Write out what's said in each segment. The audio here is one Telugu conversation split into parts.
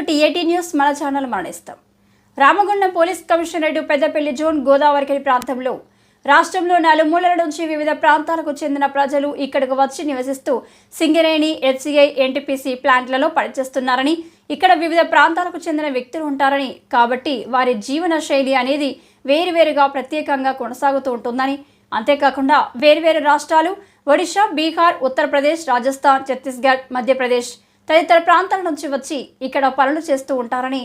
టీఏటీ న్యూస్ మన channel మరణిస్తాం. Ramagundam police commissionerate Peddapalli zone Godavari ప్రాంతంలో రాష్ట్రంలో నలుమూలల నుంచి వివిధ ప్రాంతాలకు చెందిన ప్రజలు ఇక్కడకు వచ్చి నివసిస్తూ సింగరేణి హెచ్సిఐ ఎన్టీపీసీ ప్లాంట్లలో పనిచేస్తున్నారని ఇక్కడ వివిధ ప్రాంతాలకు చెందిన వ్యక్తులు ఉంటారని కాబట్టి వారి జీవన శైలి అనేది వేరువేరుగా ప్రత్యేకంగా కొనసాగుతూ ఉంటుందని అంతేకాకుండా వేర్వేరు రాష్ట్రాలు ఒడిశా బీహార్ ఉత్తరప్రదేశ్ రాజస్థాన్ ఛత్తీస్గఢ్ మధ్యప్రదేశ్ తదితర ప్రాంతాల నుంచి వచ్చి ఇక్కడ పనులు చేస్తూ ఉంటారని.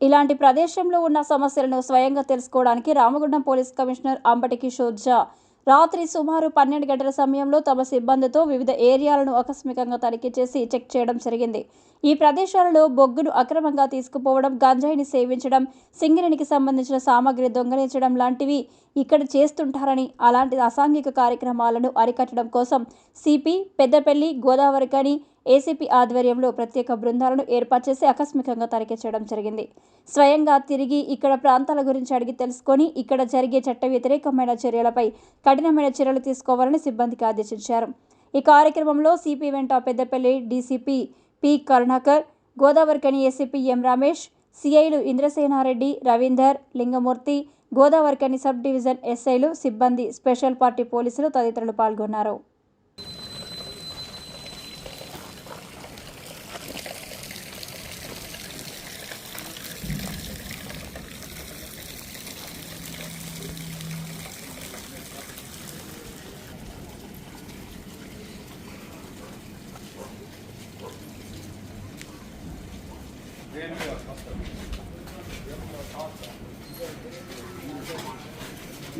ఇలాంటి ప్రదేశంలో ఉన్న సమస్యలను స్వయంగా తెలుసుకోవడానికి రామగుండం పోలీస్ కమిషనర్ అంబటి కిషోర్ ఝా రాత్రి సుమారు పన్నెండు గంటల సమయంలో తమ సిబ్బందితో వివిధ ఏరియాలను ఆకస్మికంగా తనిఖీ చేసి చెక్ చేయడం జరిగింది. ఈ ప్రదేశాలలో బొగ్గును అక్రమంగా తీసుకుపోవడం గంజాయిని సేవించడం సింగరేణికి సంబంధించిన సామాగ్రి దొంగలించడం లాంటివి ఇక్కడ చేస్తుంటారని అలాంటి అసాంఘిక కార్యక్రమాలను అరికట్టడం కోసం సిపి పెద్దపల్లి గోదావరికని ఏసీపీ ఆధ్వర్యంలో ప్రత్యేక బృందాలను ఏర్పాటు చేసి ఆకస్మికంగా తనిఖీ చేయడం జరిగింది. స్వయంగా తిరిగి ఇక్కడ ప్రాంతాల గురించి అడిగి తెలుసుకొని ఇక్కడ జరిగే చట్ట వ్యతిరేకమైన చర్యలపై కఠినమైన చర్యలు తీసుకోవాలని సిబ్బందికి ఆదేశించారు. ఈ కార్యక్రమంలో సిపి వెంట Peddapalli DCP P Karunakar Godavarikhani ACP M Ramesh సిఐలు Indrasena Reddy Ravinder Lingamurthy Godavarikhani sub division ఎస్ఐలు సిబ్బంది స్పెషల్ పార్టీ పోలీసులు తదితరులు పాల్గొన్నారు.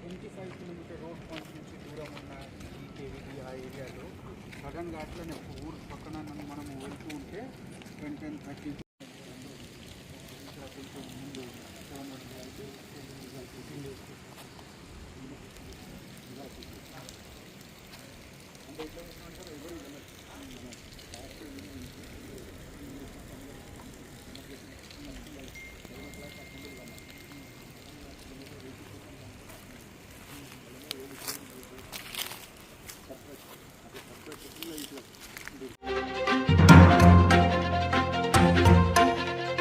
Twenty five kilometre road point నుంచి దూరం ఉన్న ఈ కేవీడి ఆ ఏరియాలో సడన్గా అట్లనే ఒక ఊరు పక్కన మనం వెళ్తూ ఉంటే టెన్ టెన్ థర్టీ